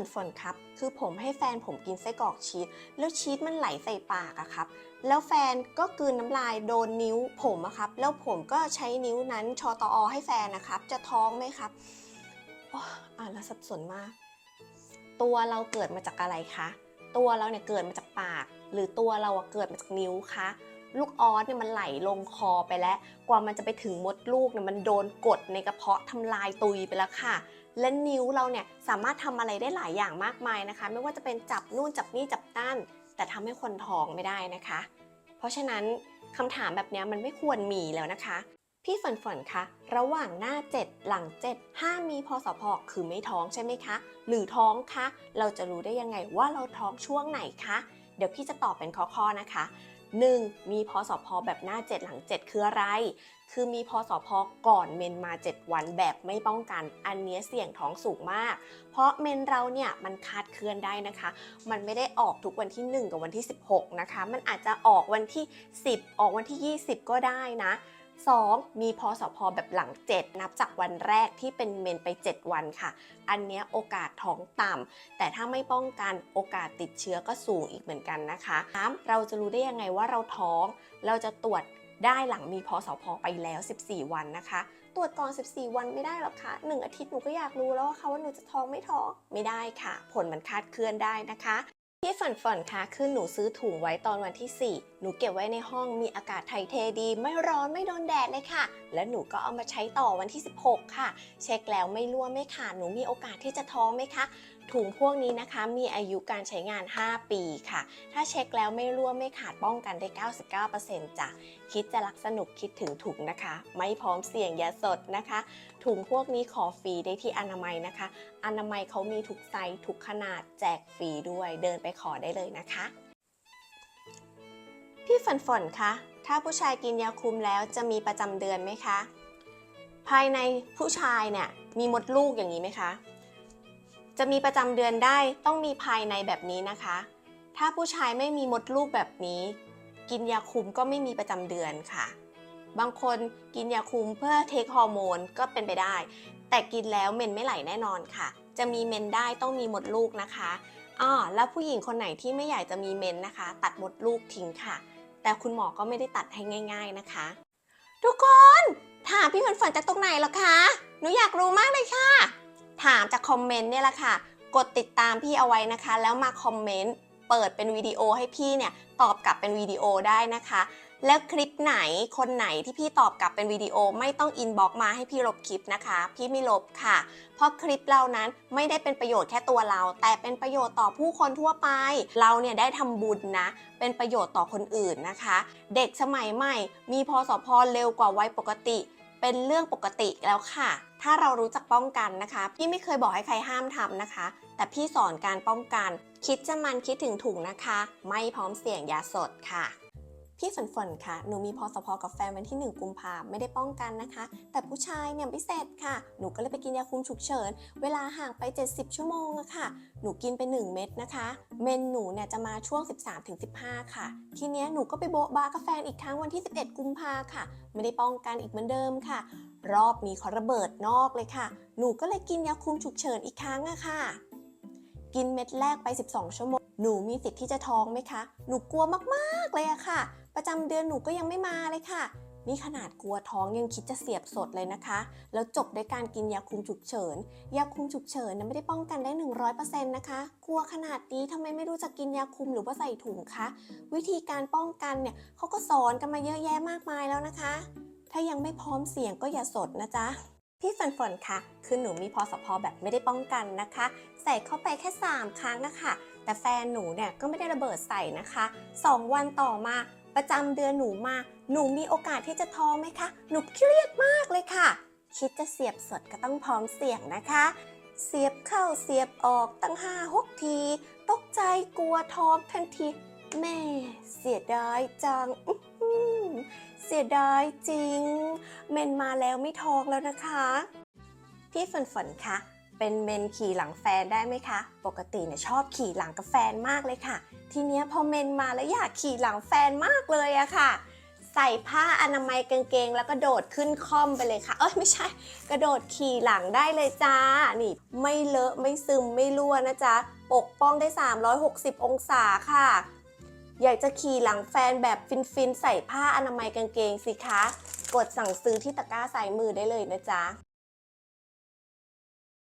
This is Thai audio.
นฝนครับ คือผมให้แฟนผมกินไส้กรอกชีสแล้วชีสมันไหลใส่ปากอะครับ แล้วแฟนก็กืนน้ำลายโดนนิ้วผมอะครับ แล้วผมก็ใช้นิ้วนั้นชอตอให้แฟนนะครับ จะท้องไหมครับโอ้อ่านแล้วสับสนมาก ตัวเราเกิดมาจากอะไรคะ ตัวเราเนี่ยเกิดมาจากปาก หรือตัวเราอะเกิดมาจากนิ้วคะลูกออสเนี่ยมันไหลลงคอไปแล้ว กว่ามันจะไปถึงมดลูกเนี่ยมันโดนกดในกระเพาะทำลายตุยไปแล้วค่ะและนิ้วเราเนี่ยสามารถทำอะไรได้หลายอย่างมากมายนะคะ ไม่ว่าจะเป็นจับนู่นจับนี่จับนั่นแต่ทำให้คนท้องไม่ได้นะคะ เพราะฉะนั้นคำถามแบบนี้มันไม่ควรมีแล้วนะคะ พี่ฝนฝนคะระหว่างหน้า 7 หลัง7ห้ามมีพอสพคือไม่ท้องใช่ไหมคะ หรือท้องคะ เราจะรู้ได้ยังไงว่าเราท้องช่วงไหนคะ เดี๋ยวพี่จะตอบเป็นข้อๆนะคะ 1. มีพอสพแบบหน้า 7 หลัง 7 คืออะไร คือมีพอสพก่อนเมนมา 7 วันแบบไม่ป้องกัน อันเนี้ยเสี่ยงท้องสูงมาก เพราะเมนเราเนี่ยมันคาดเคลื่อนได้นะคะ มันไม่ได้ออกทุกวันที่ 1 กับวันที่ 16 นะคะ มันอาจจะออกวันที่ 10 ออกวันที่ 20 ก็ได้นะ 2. มีพอสพแบบหลัง 7 นับจากวันแรกที่เป็นเมนไป 7 วันค่ะ อันนี้โอกาสท้องต่ำแต่ถ้าไม่ป้องกันโอกาสติดเชื้อก็สูงอีกเหมือนกันนะคะ 3. เราจะรู้ได้ยังไงว่าเราท้อง เราจะตรวจได้หลังมีพอสพไปแล้ว 14 วันนะคะ ตรวจก่อน 14 วันไม่ได้หรอกค่ะ 1 อาทิตย์หนูก็อยากรู้แล้วว่าค่ะว่าหนูจะท้องไม่ท้องไม่ได้ค่ะ ผลมันคาดเคลื่อนได้นะคะ พี่ฝันฝันคะคือหนูซื้อถุงไว้ตอนวันที่ 4 หนูเก็บไว้ในห้องมีอากาศไทยเทดี ไม่ร้อนไม่โดนแดดเลยค่ะ และหนูก็เอามาใช้ต่อวันที่ 16 ค่ะ เช็คแล้วไม่รั่วไม่ขาดหนูมีโอกาสที่จะท้องไหมคะ ถุงพวกนี้นะคะมีอายุการใช้งาน 5 ปีค่ะ ถ้าเช็คแล้วไม่รั่วไม่ขาดป้องกันได้ 99%จ้ะคิดจะรักสนุกคิดถึงถุงนะคะ ไม่พร้อมเสี่ยงยาสดนะคะ ถุงพวกนี้ขอฟรีได้ที่อนามัยนะคะ อนามัยเขามีทุกไซส์ทุกขนาดแจกฟรีด้วย เดินไปขอได้เลยนะคะ พี่ฝนฝนคะถ้าผู้ชายกินยาคุมแล้วจะมีประจำเดือนไหมคะ ภายในผู้ชายเนี่ยมีมดลูกอย่างนี้ไหมคะ จะมีประจำเดือนได้ต้องมีภายในแบบนี้นะคะ ถ้าผู้ชายไม่มีมดลูกแบบนี้ กินยาคุมก็ไม่มีประจำเดือนค่ะ บางคนกินยาคุมเพื่อเทคฮอร์โมนก็เป็นไปได้ แต่กินแล้วเมนไม่ไหลแน่นอนค่ะ จะมีเมนได้ต้องมีมดลูกนะคะอ้อแล้วผู้หญิงคนไหนที่ไม่อยากจะมีเมนนะคะ ตัดมดลูกทิ้งค่ะ แต่คุณหมอก็ไม่ได้ตัดให้ง่าย ๆนะคะ ทุกคนถามพี่ฝนฝนจากตรงไหนหรอคะ หนูอยากรู้มากเลยค่ะ ถามจากคอมเมนต์เนี่ยแหละค่ะ กดติดตามพี่เอาไว้นะคะ แล้วมาคอมเมนต์เปิดเป็นวิดีโอให้พี่เนี่ยตอบกลับเป็นวิดีโอได้นะคะ แล้วคลิปไหนคนไหนที่พี่ตอบกลับเป็นวิดีโอไม่ต้องอินบ็อกมาให้พี่ลบคลิปนะคะ พี่ไม่ลบค่ะ เพราะคลิปเรานั้นไม่ได้เป็นประโยชน์แค่ตัวเรา แต่เป็นประโยชน์ต่อผู้คนทั่วไป เราเนี่ยได้ทำบุญนะ เป็นประโยชน์ต่อคนอื่นนะคะ เด็กสมัยใหม่ มีพอสพเร็วกว่าวัยปกติ เป็นเรื่องปกติแล้วค่ะ ถ้าเรารู้จักป้องกันนะคะ พี่ไม่เคยบอกให้ใครห้ามทำนะคะ แต่พี่สอนการป้องกัน คิดจะมันคิดถึงถุงนะคะ ไม่พร้อมเสี่ยงยาสดค่ะ พี่ฝนฝนค่ะ หนูมีพอสพกับแฟนวันที่ 1 กุมภาไม่ได้ป้องกันนะคะ แต่ผู้ชายเนี่ยพิเศษค่ะ หนูก็เลยไปกินยาคุมฉุกเฉิน เวลาห่างไป 70 ชั่วโมงอะค่ะ หนูกินไป 1 เม็ดนะคะ เมนหนูเนี่ยจะมาช่วง 13-15 ค่ะ ทีเนี้ยหนูก็ไปโบ๊ะบ้ากับแฟนอีกครั้งวันที่ 11 กุมภาค่ะ ไม่ได้ป้องกันอีกเหมือนเดิมค่ะ รอบนี้ขาระเบิดนอกเลยค่ะ หนูก็เลยกินยาคุมฉุกเฉินอีกครั้งอะค่ะ กินเม็ดแรกไป 12 ชั่วโมง หนูมีสิทธิ์ที่จะท้องไหมคะ หนูกลัวมากๆเลยอะค่ะ ประจำเดือนหนูก็ยังไม่มาเลยค่ะ นี่ขนาดกลัวท้องยังคิดจะเสียบสดเลยนะคะ แล้วจบด้วยการกินยาคุมฉุกเฉิน ยาคุมฉุกเฉินนะไม่ได้ป้องกันได้ 100%นะคะ กลัวขนาดนี้ทำไมไม่รู้จักกินยาคุมหรือว่าใส่ถุงคะ วิธีการป้องกันเนี่ยเขาก็สอนกันมาเยอะแยะมากมายแล้วนะคะ ถ้ายังไม่พร้อมเสี่ยงก็อย่าสดนะจ๊ะพี่ฝนฝนคะคือหนูมีพอสพอแบบไม่ได้ป้องกันนะคะ ใส่เข้าไปแค่ 3 ครั้งอะค่ะแต่แฟนหนูเนี่ยก็ไม่ได้ระเบิดใส่นะคะ 2 วันต่อมา ประจำเดือนหนูมา หนูมีโอกาสที่จะท้องไหมคะ หนูเครียดมากเลยค่ะ คิดจะเสียบสดก็ต้องพร้อมเสี่ยงนะคะ เสียบเข้าเสียบออกตั้งห้าหกที ตกใจกลัวท้องทันที แม่เสียดายจังเสียดายจริง เมนมาแล้วไม่ท้องแล้วนะคะ พี่ฝนฝนคะ เป็นเมนขี่หลังแฟนได้ไหมคะ ปกติเนี่ยชอบขี่หลังกับแฟนมากเลยค่ะ ทีเนี้ยพอเมนมาแล้วอยากขี่หลังแฟนมากเลยอะค่ะ ใส่ผ้าอนามัยกางเกงแล้วก็โดดขึ้นคอมไปเลยค่ะ เอ้ยไม่ใช่ กระโดดขี่หลังได้เลยจ้า นี่ ไม่เลอะไม่ซึมไม่รั่วนะจ๊ะ ปกป้องได้ 360 องศาค่ะ อยากจะขี่หลังแฟนแบบฟินๆใส่ผ้าอนามัยกางเกงสิคะ กดสั่งซื้อที่ตะกร้าสายมือได้เลยนะจ๊ะ